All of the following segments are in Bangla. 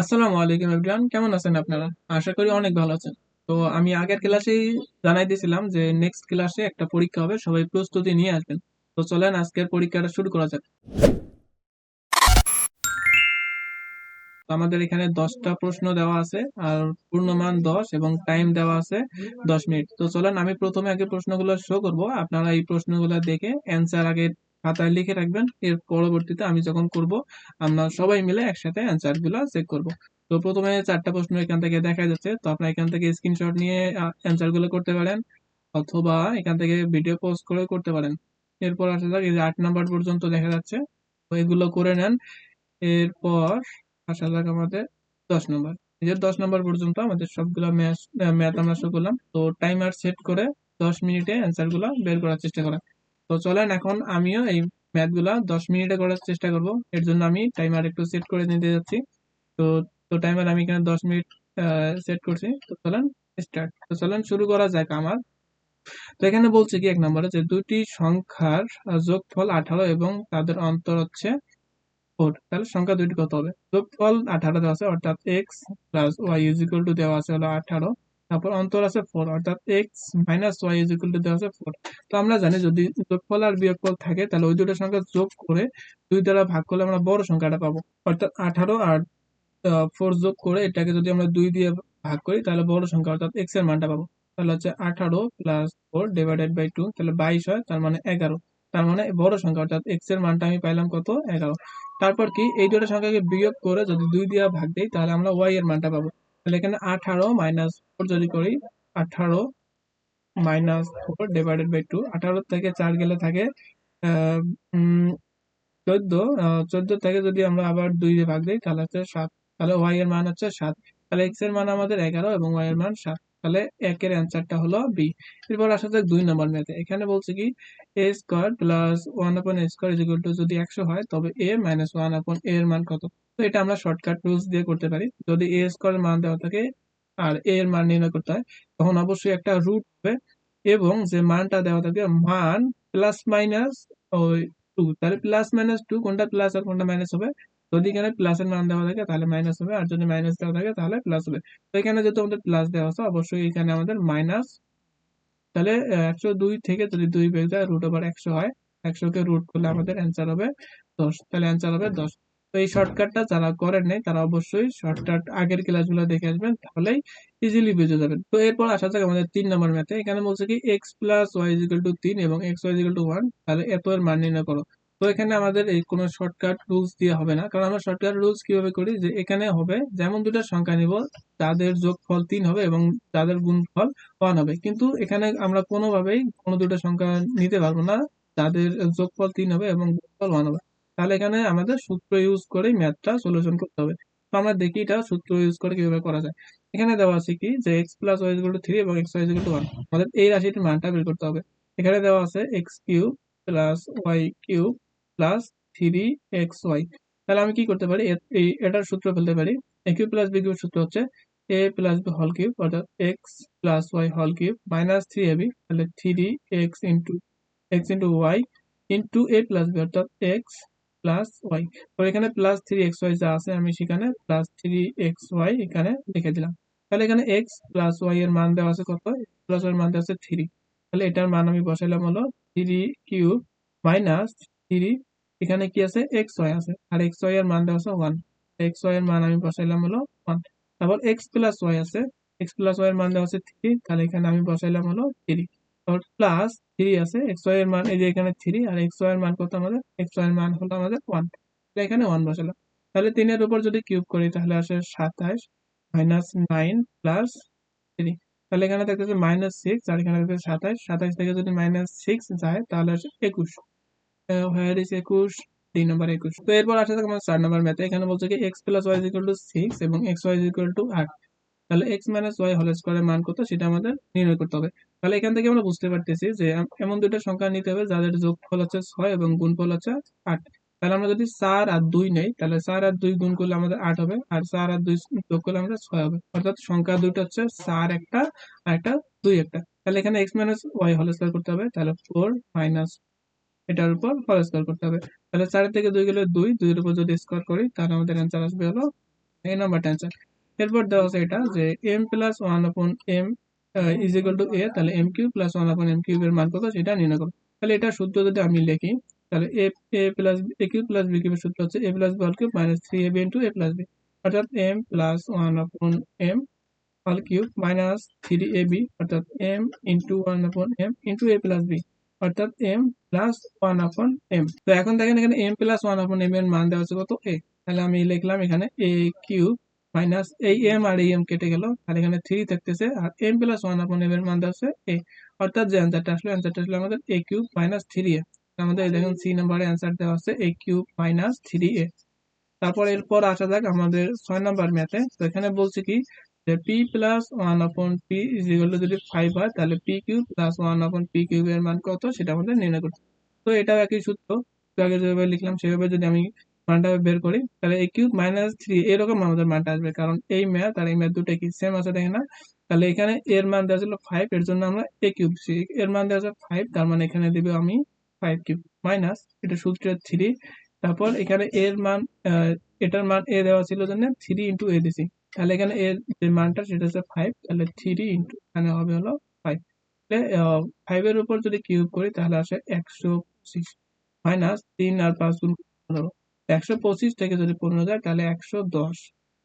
আসসালামু আলাইকুম এভরিওয়ান কেমন আছেন আপনারা? আশা করি অনেক ভালো আছেন। তো আমি আগের ক্লাসেই জানাই দিয়েছিলাম যে নেক্সট ক্লাসে একটা পরীক্ষা হবে, সবাই প্রস্তুতি নিয়ে আসবেন। তো চলেন আজকের পরীক্ষাটা শুরু করা যাক। আমাদের এখানে দশটা প্রশ্ন দেওয়া আছে, আর পূর্ণমান দশ এবং টাইম দেওয়া আছে দশ মিনিট। তো চলেন আমি প্রথমে আগে প্রশ্নগুলো শো করব। আপনারা এই প্রশ্নগুলো দেখে অ্যান্সার আগে খাতায় লিখে রাখবেন। এর পরবর্তীতে আমি যখন করব, আমরা সবাই মিলে একসাথে অ্যান্সারগুলো চেক করব। তো প্রথমে চারটা প্রশ্ন এখান থেকে দেখা যাচ্ছে। তো আপনারা এখান থেকে স্ক্রিনশট নিয়ে অ্যান্সারগুলো করতে পারেন অথবা এখান থেকে ভিডিও পোস্ট করে করতে পারেন। এরপর আসা যাক, এই যে আট নাম্বার পর্যন্ত দেখা যাচ্ছে। তো এগুলো করে নেন। এরপর আসা যাক আমাদের দশ নম্বর এই যে দশ নম্বর পর্যন্ত আমাদের সবগুলো ম্যাথ ম্যাথ আমরা শুরু করলাম। তো টাইমার সেট করে দশ মিনিটে অ্যান্সারগুলো বের করার চেষ্টা করা তো চলেন এখন আমিও এই ম্যাথগুলা দশ মিনিটে করার চেষ্টা করব। এর জন্য আমি টাইমার একটু সেট করে নিতে যাচ্ছি। তো তো টাইমার আমি এখানে দশ মিনিট সেট করছি। তো চলেন স্টার্ট তো চলেন শুরু করা যাক আমার। তো এখানে বলছে কি এক নম্বরে যে দুটি সংখ্যার যোগফল আঠারো এবং তাদের অন্তর হচ্ছে ফোর তাহলে সংখ্যা দুইটি কত হবে? যোগফল আঠারো দেওয়া আছে, অর্থাৎ X plus Y is to দেওয়া আছে হলো আঠারো। তারপর অন্তর আছে ফোর অর্থাৎ X minus Y is equal to দেওয়া আছে ফোর তো আমরা জানি যদি যোগফল আর বিয়োগফল থাকে, তাহলে ওই দুটো সংখ্যা যোগ করে দুই দ্বারা ভাগ করলে আমরা বড় সংখ্যাটা পাবো। অর্থাৎ আঠারো আর ফোর যোগ করে এটাকে যদি আমরা দুই দিয়ে ভাগ করি, তাহলে বড় সংখ্যা, অর্থাৎ এক্সের মানটা পাবো। তাহলে হচ্ছে আঠারো plus four divided by two তাহলে বাইশ হয়, তার মানে এগারো। তার মানে বড় সংখ্যা, অর্থাৎ এক্সের মানটা আমি পাইলাম কত? এগারো। তারপর কি, এই দুটো সংখ্যাকে বিয়োগ করে যদি দুই দিয়ে ভাগ দিই, তাহলে আমরা ওয়াই এর মানটা পাবো। তাহলে এখানে আঠারো মাইনাস ফোর যদি করি, আঠারো minus four divided by two আঠারো থেকে চার গেলে থাকে চোদ্দ চোদ্দ থেকে যদি আমরা আবার দুই দিয়ে ভাগ দিই, তাহলে হচ্ছে সাত, তাহলে ওয়াই এর মান হচ্ছে সাত, তাহলে এক্সের মান আমাদের এগারো এবং ওয়াই এর মান সাত, তাহলে একের অ্যান্সারটা হলো বি এরপর আসা যাক দুই নম্বর ম্যাথে এখানে বলছে কি এ স্কোয়ার প্লাস ওয়ান আপন এ স্কোয়ার ইজ টু যদি একশো হয়, তবে এ মাইনাস ওয়ান আপন এ এর মান কত? তো এটা আমরা শর্টকাট রুলস দিয়ে করতে পারি। যদি এ স্কোয়ার মান দেওয়া থাকে আর এ এর মান নির্ণয় করতে হয়, তখন অবশ্যই একটা রুট হবে এবং যে মানটা দেওয়া থাকে মান প্লাস মাইনাস ওই টু তাহলে প্লাস মাইনাস টু কোনটা প্লাস আর কোনটা মাইনাস হবে? যদি এখানে প্লাস এর মান দেওয়া থাকে, তাহলে মাইনাস হবে। আর যদি মাইনাস দেওয়া থাকে, তাহলে প্লাস হবে। তো এখানে যেহেতু আমাদের প্লাস দেওয়া আছে, অবশ্যই এখানে আমাদের মাইনাস তাহলে একশো দুই থেকে যদি দুই বের যায় রুট ওভার একশো হয়, একশোকে রুট করলে আমাদের অ্যান্সার হবে দশ। তাহলে অ্যান্সার হবে দশ। তো এই শর্টকাটটা যারা করেন নাই, তারা অবশ্যই শর্টকাট আগের ক্লাসগুলো দেখে আসবেন, তাহলেই ইজিলি বুঝে যাবেন। তো এরপর আসা যাক আমাদের তিন নম্বর ম্যাথে এখানে বলছে কি X plus Y is equal to তিন এবং X Y is equal to one তাহলে এত এর মান নির্ণয় করো। তো এখানে আমাদের এই কোনো শর্টকাট রুলস দিয়ে হবে না, কারণ আমরা শর্টকাট রুলস কীভাবে করি? যে এখানে হবে, যেমন দুটো সংখ্যা নিব, তাদের যোগফল তিন হবে এবং তাদের গুণফল ওয়ান হবে। কিন্তু এখানে আমরা কোনোভাবেই কোনো দুটো সংখ্যা নিতে পারব না, তাদের যোগফল তিন হবে এবং গুণফল ওয়ান হবে। তাহলে এখানে আমাদের সূত্র ইউজ করে ম্যাথটা সলিউশন করতে হবে। তো আমরা দেখি এটা সূত্র ইউজ করে কীভাবে করা যায়। এখানে দেওয়া আছে কি যে X plus Y to three এবং এক্স ওয়াই টু ওয়ান আমাদের এই রাশিটির মানটা বের করতে হবে। এখানে দেওয়া আছে X cube plus Y cube plus three X Y তাহলে আমি কি করতে পারি? এই এটার সূত্র ফেলতে পারি। A cube plus B cube সূত্র হচ্ছে এ প্লাস বি হল কিউব অর্থাৎ এক্স প্লাস ওয়াই হল কিউব মাইনাস থ্রি এবি তাহলে three X into X into Y into A plus B অর্থাৎ এক্স প্লাস ওয়াই এখানে প্লাস থ্রি এক্স ওয়াই যা আছে, আমি সেখানে প্লাস থ্রি এক্স ওয়াই এখানে লিখে দিলাম। তাহলে এখানে এক্স প্লাস ওয়াই এর মান দেওয়া আছে কত? প্লাস ওয়াই এর মান দেওয়া আছে থ্রি তাহলে এটার মান আমি বসাইলাম হলো থ্রি কিউব মাইনাস থ্রি এখানে কি আছে? এক্স ওয়াই আছে। আর এক্স ওয়াই এর মান দেওয়া আছে ওয়ান এক্স ওয়াই এর মান আমি বসাইলাম হলো ওয়ান তারপর এক্স প্লাস ওয়াই আছে। এক্স প্লাস ওয়াই এর মান দেওয়া আছে থ্রি তাহলে এখানে আমি বসাইলাম হলো থ্রি প্লাস থ্রি আছে এক্স ওয়াই এর মান, এই যে এখানে থ্রি আর এক্স ওয়াই এর মান কত আমাদের? এক্স ওয়াই এর মান হলো আমাদের ওয়ান এখানে ওয়ান বসালাম। তাহলে তিনের উপর যদি কিউব করি, তাহলে আসে সাতাশ মাইনাস নাইন প্লাস থ্রি তাহলে এখানে দেখতেছে মাইনাস সিক্স আর এখানে দেখতেছে সাতাশ। সাতাশ থেকে যদি মাইনাস সিক্স যায়, তাহলে আসে একুশ। হোয়ার ইজ একুশ, তিন নম্বর একুশ। তো এরপর আসে চার নম্বর ম্যাথে এখানে বলছে কি X plus Y equal to six এবং এক্স ওয়াই ইকুয়াল টু আট। তাহলে এক্স মাইনাস ওয়াই হোল স্কোয়ারের মান কত? সেটা আমাদের নির্ণয় করতে হবে। তাহলে এখান থেকে আমরা বুঝতে পারতেছি যে এমন দুটো সংখ্যা নিতে হবে যাদের যোগফল হচ্ছে ছয় এবং গুণফল হচ্ছে আট। তাহলে আমরা যদি চার আর দুই নেই, তাহলে চার আর দুই গুণ করলে আমাদের আট হবে, আর চার আর দুই যোগ করলে আমাদের ছয় হবে। অর্থাৎ সংখ্যা দুটো হচ্ছে চার একটা, আর একটা দুই একটা। তাহলে এখানে X minus Y whole square করতে হবে, তাহলে ফোর মাইনাস এটার উপর হোল স্কোয়ার করতে হবে। তাহলে চারের থেকে দুই গেলে দুই, দুইয়ের উপর যদি স্কোয়ার করি, তাহলে আমাদের অ্যান্সার আসবে হলো এই নাম্বারটা অ্যান্সার এরপর দেওয়া আছে এটা যে M plus one upon M is equal to A তাহলে M cube plus one upon M কিউবের মান কত? সেটা নির্ণয় করো। তাহলে এটা সূত্র যদি আমি লিখি, তাহলে A A plus A cube plus B কিউবের সূত্র হচ্ছে A plus B all cube minus three A B into A plus B অর্থাৎ M plus one upon M all cube minus three A B অর্থাৎ M into one upon M into A plus B অর্থাৎ M plus one upon M তো এখন দেখেন এখানে M plus one upon M এর মান দেওয়া আছে কত? এ তাহলে আমি লিখলাম এখানে এ কিউব মাইনাস এই এম আর এই এম কেটে গেল। আর এখানে থ্রি থাকতেছে। আর M plus one upon M এর মান আছে এ অর্থাৎ যে অ্যান্সারটা আসলো অ্যান্সারটা আসলে আমাদের A cube minus three A আমাদের দেখুন সি নাম্বারে অ্যান্সার দেওয়া আছে A cube minus three A তারপর এরপর আসা যাক আমাদের ছয় নাম্বার ম্যাথে তো এখানে বলছি কি যে P plus one upon P to যদি ফাইভ হয়, তাহলে P cube plus one upon P কিউবের মান কত? সেটা আমাদের নির্ণয় করতে। তো এটাও একই সূত্র। আগে যেভাবে লিখলাম, সেভাবে যদি আমি মানটা বের করি তাহলে এ কিউব মাইনাস থ্রি এরকম আমাদের মানটা আসবে। কারণ এই ম্যাথ আর এই ম্যাথ দুটো কি সেম আছে দেখে না? তাহলে এখানে এর মান দেওয়া ছিল ফাইভ এর জন্য আমরা এ কিউব এর মান দেওয়া আছে ফাইভ তার মানে এখানে দিবে আমি ফাইভ কিউব মাইনাস এটা সূত্রের থ্রি তারপর এখানে এর মান আহ, এটার মান এ দেওয়া ছিল জন্য থ্রি ইন্টু এ দিছি। তাহলে এখানে এর যে মানটা সেটা হচ্ছে ফাইভ তাহলে থ্রি ইন্টু এখানে হবে হলো ফাইভ তাহলে ফাইভের উপর যদি কিউব করি তাহলে আসে একশো পঁচিশ মাইনাস তিন আর পাঁচ গুণ একশো পঁচিশ থেকে যদি পনেরো যায়, তাহলে একশো দশ।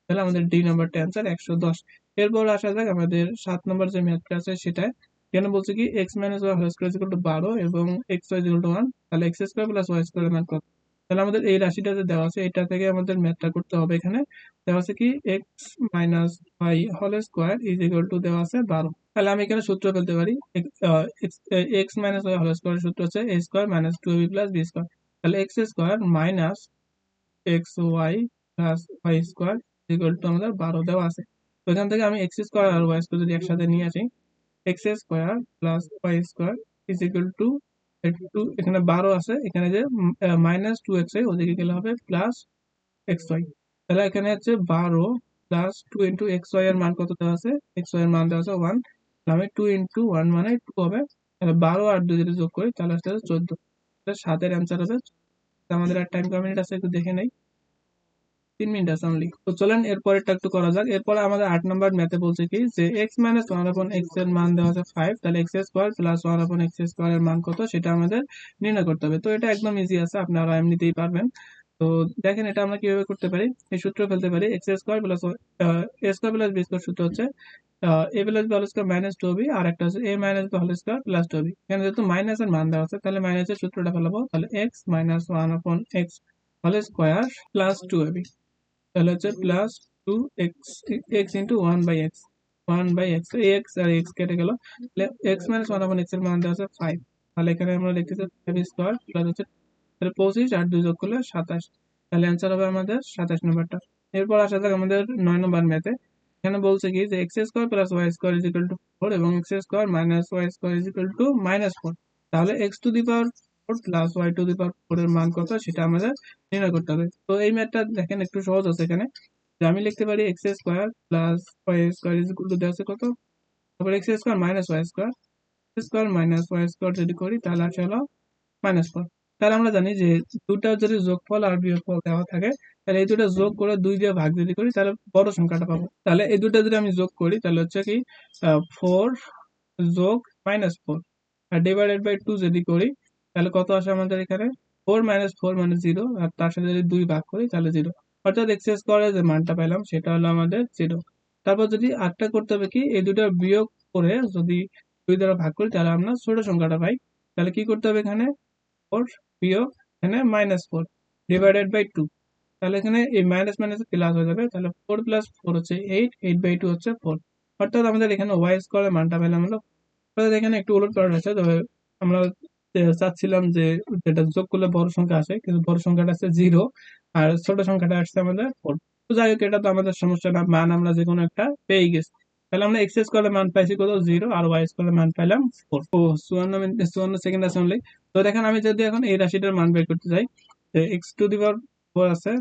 তাহলে আমাদের ডি নাম্বারটা অ্যান্সার একশো দশ। এরপর আসা যাক, আমাদের সাত নম্বর যে ম্যাথটা আছে সেটায়। এখানে বলছে কি X minus Y whole square equal to বারো এবং X Y equal to one তাহলে X square plus Y square মান কত? তাহলে আমাদের এই রাশিটা যে দেওয়া আছে, এটা থেকে আমাদের ম্যাথটা করতে হবে এখানে। দেওয়া আছে কি X minus Y whole square is equal to দেওয়া আছে বারো। তাহলে আমি এখানে সূত্র ফেলতে পারি X minus Y whole square সূত্র হচ্ছে A square minus two B plus B square তাহলে X square minus X Y plus Y square equal to আমাদের বারো দেওয়া আছে। তো এখান থেকে আমি এক্স স্কোয়ার আর ওয়াই স্কোয়ার যদি একসাথে নিয়ে আসি X square plus Y square is equal to two এখানে বারো আছে, এখানে যে মাইনাস টু এক্স ওয়াই ওদিকে গেলে হবে প্লাস এক্স ওয়াই তাহলে এখানে হচ্ছে বারো plus two into X Y এর মান কত দেওয়া আছে? এক্স ওয়াই এর মান দেওয়া আছে ওয়ান আমি টু ইন্টু ওয়ান মানে টু হবে। তাহলে বারো আর দুই যদি যোগ করি, তাহলে আসতে হবে চোদ্দ। তাহলে সাতের অ্যান্সার হবে আমাদের আর টাইম কয় মিনিট আছে, একটু দেখে নেই। তিন মিনিট আছে অনলি তো চলেন, এরপরেরটা একটু করা যাক। এরপরে আমাদের আট নম্বর ম্যাথে বলছে কি যে এক্স মাইনাস ওয়ান আপন এক্সের মান দেওয়া আছে ফাইভ তাহলে X square plus one upon X square এর মান কত? সেটা আমাদের নির্ণয় করতে হবে। তো এটা একদম ইজি আছে, আপনারা এমনিতেই পারবেন। তো দেখেন এটা আমরা কীভাবে করতে পারি? এই সূত্র ফেলতে পারি X square plus A square plus B square সূত্র হচ্ছে A plus B whole square minus two B আর একটা হচ্ছে A minus B whole square plus two B এখানে যেহেতু মাইনাস এর মান দেওয়া আছে, তাহলে মাইনাসের সূত্রটা ফেলাবো, তাহলে X minus one upon X whole square plus two A B তাহলে হচ্ছে plus two X X into one by X one by X X R x কেটে গেল, তাহলে এক্স মাইনাস ওয়ান আপন এক্সের মান দেওয়া আছে ফাইভ তাহলে এখানে আমরা লিখতেছি ফাইভ স্কোয়ার প্লাস হচ্ছে তাহলে পঁচিশ আর দুই যোগ করলে সাতাশ। তাহলে অ্যান্সার হবে আমাদের সাতাশ নম্বরটা। এরপর আসা যাক আমাদের নয় নম্বর ম্যাথে এখানে বলছে কি যে X square plus Y square is equal to four এবং X square minus Y square is equal to minus four তাহলে X to the power four plus Y to the power four এর মান কত সেটা আমাদের নির্ণয় করতে হবে। তো এই ম্যাথটা দেখেন একটু সহজ আছে এখানে। যে আমি লিখতে পারি X square plus Y square is equal to দেওয়া আছে কত? তারপর X square minus Y square square minus Y square যদি করি তাহলে আসে হলো মাইনাস ফোর তাহলে আমরা জানি যে দুটা যদি যোগফল আর বিয়োগফল দেওয়া থাকে, তাহলে এই দুটো যোগ করে দুই দিয়ে ভাগ যদি করি, তাহলে বড় সংখ্যাটা পাবো। তাহলে এই দুটো যদি আমি যোগ করি, তাহলে হচ্ছে কি ফোর যোগ মাইনাস ফোর আর ডিভাইডেড বাই টু যদি করি, তাহলে কত আসে আমাদের এখানে? ফোর মাইনাস ফোর মানে জিরো আর তার সাথে যদি দুই ভাগ করি, তাহলে জিরো অর্থাৎ এক্সেস করে যে মানটা পেলাম সেটা হলো আমাদের জিরো তারপর যদি আটটা করতে হবে কি, এই দুটো বিয়োগ করে যদি দুই দ্বারা ভাগ করি, তাহলে আমরা ছোট সংখ্যাটা পাই। তাহলে কি করতে হবে এখানে? ফোর বিয়োগ এখানে minus four divided by two তাহলে এখানে এই মাইনাস মাইনাস প্লাস হয়ে যাবে। তাহলে ফোর প্লাস ফোর হচ্ছে এইট এইট বাই টু হচ্ছে ফোর অর্থাৎ আমাদের এখানে ওয়াই স্কোয়ারের মানটা পেলাম হলো অর্থাৎ এখানে একটু উলট তবে আমরা চাচ্ছিলাম যে যেটা যোগ করলে বড় সংখ্যা আসে, কিন্তু বড় সংখ্যাটা আসছে জিরো আর ছোট সংখ্যাটা আসছে আমাদের ফোর তো যাই হোক, এটা তো আমাদের সমস্যা না মান আমরা যে কোনো একটা পেয়ে গেছি। তাহলে আমরা এক্স স্কোয়ারের মান পাইছি কত? জিরো আর ওয়াই স্কোয়ারের মান পাইলাম ফোর ও, চুয়ান্ন চুয়ান্ন সেকেন্ড আছে only। তো দেখেন আমি যদি এখন এই রাশিটার মান বের করতে চাই X to the power four আছে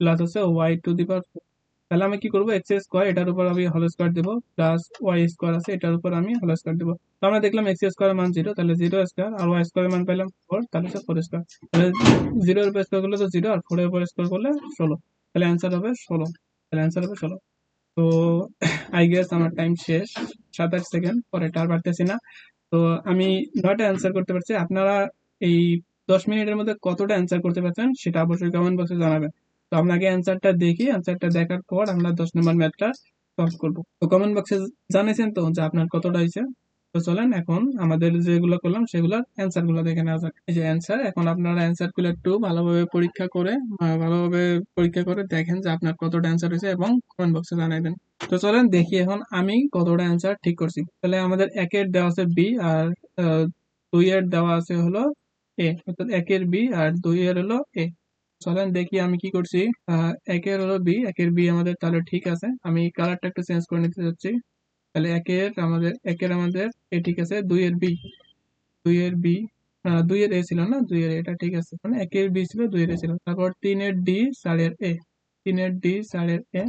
প্লাস আছে Y to the power four তাহলে আমি কি করব? এক্স স্কোয়ার, এটার উপর আমি হোল স্কোয়ার দেবো প্লাস ওয়াই স্কোয়ার আছে, এটার উপর আমি হোল স্কোয়ার দেবো। তো আমরা দেখলাম এক্স স্কোয়ারের মান জিরো তাহলে জিরো স্কোয়ার আর ওয়াই স্কোয়ারের মান পেলাম ফোর তাহলে হচ্ছে ফোর স্কোয়ার তাহলে জিরোর উপর স্কোয়ার করলে তো জিরো আর ফোরের উপর স্কোয়ার করলে ষোলো। তাহলে অ্যান্সার হবে ষোলো। তাহলে অ্যান্সার হবে ষোলো। তো আই গেস আমার টাইম শেষ। সাত আট সেকেন্ড পরেটা আর পারতেছি না। তো আমি নয়টা অ্যান্সার করতে পারছি। আপনারা এই দশ মিনিটের মধ্যে কতটা অ্যান্সার করতে পারছেন, সেটা অবশ্যই কমেন্ট বক্সে জানাবেন। তো আপনাকে অ্যান্সারটা দেখি। অ্যান্সারটা দেখার পর আমরা দশ নম্বর ম্যাথটা সলভ করব। তো কমেন্ট বক্সে জানিয়েছেন তো যে আপনার কতটা হয়েছে? তো চলেন এখন আমাদের যেগুলো করলাম সেগুলোর অ্যান্সারগুলো দেখে নেওয়া যাক। এই যে অ্যান্সার এখন আপনারা অ্যান্সারগুলো একটু ভালোভাবে পরীক্ষা করে ভালোভাবে পরীক্ষা করে দেখেন যে আপনার কতটা অ্যান্সার হয়েছে এবং কমেন্ট বক্সে জানাবেন তো চলেন দেখি এখন আমি কতটা অ্যান্সার ঠিক করছি। তাহলে আমাদের একের দেওয়া আছে বি আর দুই এর দেওয়া আছে হলো এ অর্থাৎ একের বি আর দুই এর হলো এ চলেন দেখি আমি কি করছি। একের হলো বি একের বি আমাদের তাহলে ঠিক আছে। আমি কালারটা একটু চেঞ্জ করে নিতে যাচ্ছি তাহলে একের আমাদের একের আমাদের এ ঠিক আছে, দুই এর বি দুই এর বি দুই এর এ ছিল না? দুই এর এটা ঠিক আছে। মানে একের বি ছিল, দুই এর এ ছিল। তারপর তিনের ডি চারের এ তিনের ডি চারের এ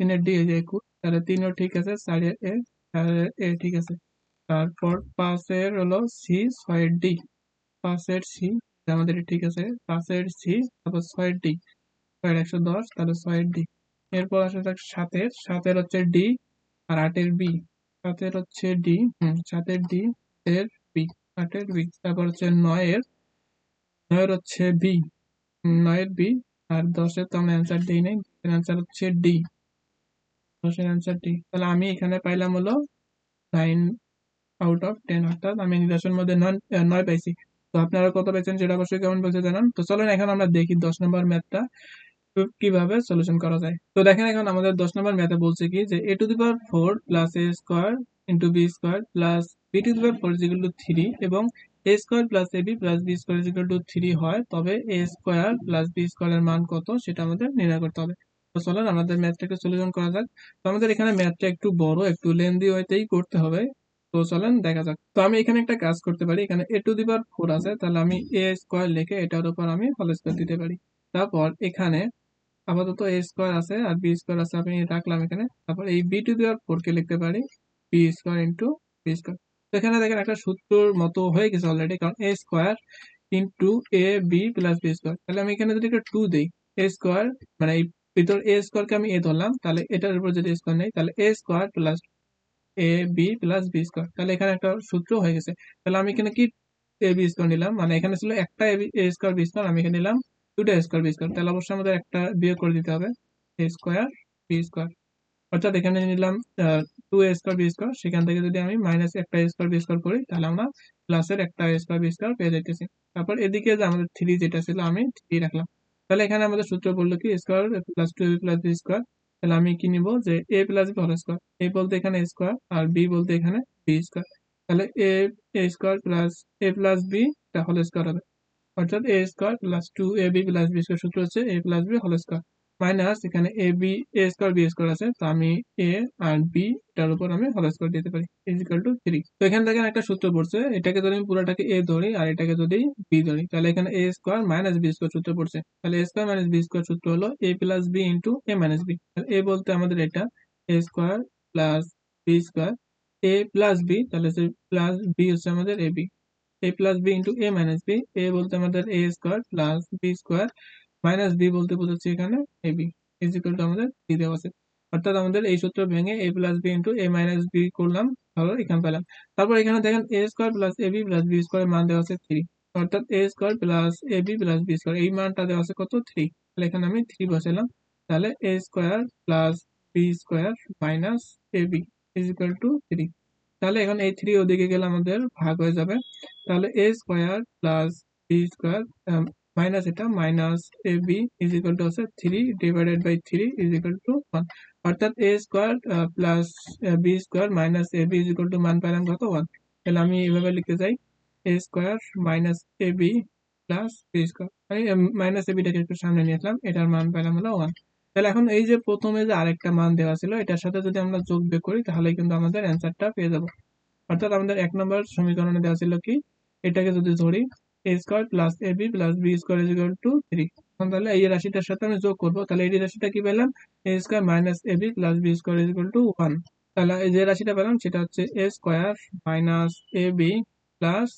তিনের ডি এই যে একুশ। তাহলে তিনও ঠিক আছে চারের এ চারের এ ঠিক আছে। তারপর পাঁচের হলো সি ছয়ের ডি পাঁচের সি আমাদের ঠিক আছে। পাঁচের সি তারপর ছয়ের ডি ছয়ের একশো দশ, তাহলে ছয়ের ডি এরপর আসে সাতের। সাতের হচ্ছে ডি আর আটের বি সাতের হচ্ছে ডি হুম। সাতের ডি এর বি আটের বি তারপর হচ্ছে নয়ের নয়ের হচ্ছে বি নয়ের বি আর দশের তো আমরা অ্যান্সার দিই নাই অ্যান্সার হচ্ছে ডি। দশের অ্যান্সার ডি। তাহলে আমি এখানে পাইলাম হলো নাইন আউট অফ টেন অর্থাৎ আমি নিদর্শনের মধ্যে নয় নয় পাইছি। তো আপনারা কত পেয়েছেন সেটা অবশ্যই কেমন বলছে জানান। তো চলেন এখন আমরা দেখি দশ নম্বর ম্যাথটা কীভাবে সলিউশন করা যায়? তো দেখেন এখন আমাদের দশ নম্বর ম্যাথে বলছে কি যে A to the power four plus A square into B square plus B to the power four is equal to three এবং A square plus A B plus B square is equal to three হয়, তবে এ স্কোয়ার প্লাস বি স্কোয়ারের মান কত সেটা আমাদের নির্ণয় করতে হবে। তো চলেন আমাদের ম্যাথটাকে সলিউশন করা যাক। তো আমাদের এখানে ম্যাথটা একটু বড়, একটু লেন্দি ওয়েতেই করতে হবে। তো চলেন দেখা যাক। তো আমি এখানে একটা কাজ করতে পারি, এখানে এ টু দি পাওয়ার ফোর আছে, তাহলে আমি এ স্কোয়ার লিখে এটার উপর আমি হোল স্কোয়ার দিতে পারি। তারপর এখানে আপাতত এ স্কোয়ার আছে আর বি স্কোয়ার আছে, আমি রাখলাম এখানে। তারপর এই B to the power four কে লিখতে পারি। B square into B square তো এখানে দেখেন একটা সূত্রর মতো হয়ে গেছে অলরেডি কারণ A square into A B plus B square তাহলে আমি এখানে যদি একটা টু দিই এ স্কোয়ার মানে এই ভিতর এ স্কোয়ারকে আমি এ ধরলাম, তাহলে এটার উপর যদি স্কোয়ার নেই, তাহলে A square plus A B plus B square তাহলে এখানে একটা সূত্র হয়ে গেছে। তাহলে আমি এখানে কি এ বি স্কোয়ার নিলাম? মানে এখানে ছিল একটা এ স্কোয়ার বি স্কোয়ার আমি এখানে নিলাম দুটো স্কোয়ার বি স্কোয়ার তাহলে অবশ্যই আমাদের একটা বিয়োগ করে দিতে হবে এ স্কোয়ার বি স্কোয়ার অর্থাৎ এখানে নিলাম two A square B square সেখান থেকে যদি আমি মাইনাস একটা স্কোয়ার বি স্কোয়ার করি, তাহলে আমরা প্লাসের একটা স্কোয়ার বি স্কোয়ার পেয়ে যাইতেছি। তারপর এদিকে যে আমাদের থ্রি যেটা ছিল, আমি থ্রি রাখলাম। তাহলে এখানে আমাদের সূত্র বলল কি square plus two plus B square তাহলে আমি কি নিব? যে A plus B whole square এ বলতে এখানে স্কোয়ার আর বি বলতে এখানে বি স্কোয়ার তাহলে A A square plus A plus B whole square হবে। অর্থাৎ A square plus two A B plus B square সূত্র হচ্ছে A plus B whole square minus এখানে A B A square B square আছে, তো আমি এ আর বি এটার উপর আমি হোল স্কোয়ার দিতে পারি ইজিক্যাল টু থ্রি তো এখান থেকে একটা সূত্র পড়ছে, এটাকে যদি আমি পুরোটাকে এ ধরি আর এটাকে যদি বি ধরি, তাহলে এখানে A square minus B square সূত্র পড়ছে। তাহলে A square minus B square সূত্র হলো A plus B into A minus B এ বলতে আমাদের এটা A square plus B square A plus B তাহলে প্লাস বি হচ্ছে আমাদের A B A plus B into A minus B এ বলতে আমাদের A square plus B square minus B বলতে বোঝাচ্ছি এখানে A B is equal to আমাদের বি দেওয়া আছে। অর্থাৎ আমাদের এই সূত্র ভেঙে A plus B into A minus B করলাম তাহলে এখানে পেলাম। তারপর এখানে দেখেন A square plus A B plus B square মান দেওয়া আছে থ্রি অর্থাৎ A square plus A B plus B square এই মানটা দেওয়া আছে কত? থ্রি তাহলে এখানে আমি থ্রি বসালাম তাহলে A square plus B square minus A B is equal to three তাহলে এখন এই থ্রি ওদিকে গেলে আমাদের ভাগ হয়ে যাবে। তাহলে A square plus B square minus এটা minus A B is equal to হচ্ছে three divided by three is equal to one অর্থাৎ A square plus B square minus A B is equal to মান পেলাম কত? ওয়ান তাহলে আমি এভাবে লিখতে চাই A square minus A B plus B square আমি মাইনাস এ বিটাকে একটু সামনে নিয়ে আসলাম। এটার মান পেলাম হলো ওয়ান তাহলে এখন এই যে প্রথমে যে আরেকটা মান দেওয়া ছিল, এটার সাথে যদি আমরা যোগ বিয়োগ করি, তাহলে কিন্তু আমাদের অ্যান্সারটা পেয়ে যাব। অর্থাৎ আমাদের এক নম্বর সমীকরণে দেওয়া ছিল কি? এটাকে যদি ধরি A square plus A B plus B square is equal to three তাহলে এই রাশিটার সাথে আমি যোগ করব। তাহলে এই রাশিটা কি পেলাম? A square minus A B plus B square is equal to one তাহলে এই যে রাশিটা পেলাম, সেটা হচ্ছে A square minus A B plus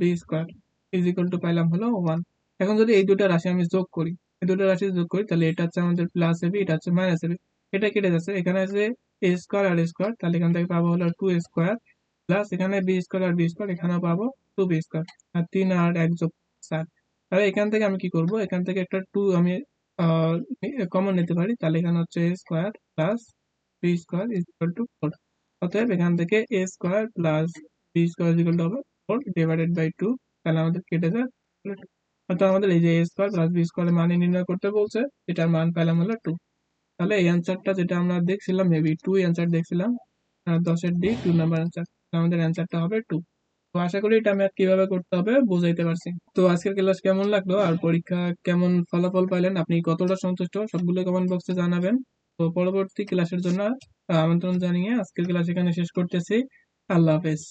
B square is equal to পাইলাম হলো ওয়ান এখন যদি এই দুটো রাশি আমি যোগ করি দুটো রাশি যোগ করি, তাহলে এটা হচ্ছে আমাদের প্লাস এবি এটা হচ্ছে মাইনাস এবি এটা কেটে যাচ্ছে। এখানে আছে এ স্কোয়ার আর স্কোয়ার তাহলে এখান থেকে পাবো হলো টু স্কোয়ার প্লাস এখানে বি স্কোয়ার আর বি স্কোয়ার এখানেও পাবো টু বি স্কোয়ার আর তিন আর এক যোগ চার। তাহলে এখান থেকে আমি কি করব? এখান থেকে একটা টু আমি কমন নিতে পারি। তাহলে এখানে হচ্ছে A square plus B square is equal to four অতএব এখান থেকে A square plus B square is equal to হবে ফোর ডিভাইডেড বাই টু তাহলে আমাদের কেটে যায়। অর্থাৎ আমাদের এই যে এ স্কোয়ার প্লাস বি স্কোয়ারের মান নির্ণয় করতে বলছে, এটার মান পেলাম হলো টু তাহলে এই অ্যান্সারটা যেটা আমরা দেখছিলাম মেবি টু অ্যান্সার দেখছিলাম দশের ডি টু নাম্বার অ্যান্সার আমাদের অ্যান্সারটা হবে টু তো আশা করি এটা ম্যাথ কীভাবে করতে হবে বুঝাইতে পারছি। তো আজকের ক্লাস কেমন লাগল? আর পরীক্ষা কেমন ফলাফল পাইলেন? আপনি কতটা সন্তুষ্ট? সবগুলো কমেন্ট বক্সে জানাবেন। তো পরবর্তী ক্লাসের জন্য আমন্ত্রণ জানিয়ে আজকের ক্লাস এখানে শেষ করতেছি। আল্লাহ হাফেজ।